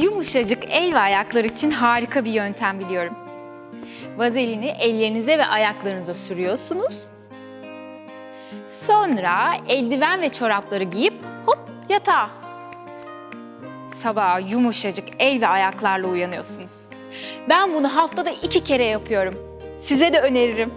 Yumuşacık el ve ayaklar için harika bir yöntem biliyorum. Vazelini ellerinize ve ayaklarınıza sürüyorsunuz. Sonra eldiven ve çorapları giyip hop yatağa. Sabah yumuşacık el ve ayaklarla uyanıyorsunuz. Ben bunu haftada iki kere yapıyorum. Size de öneririm.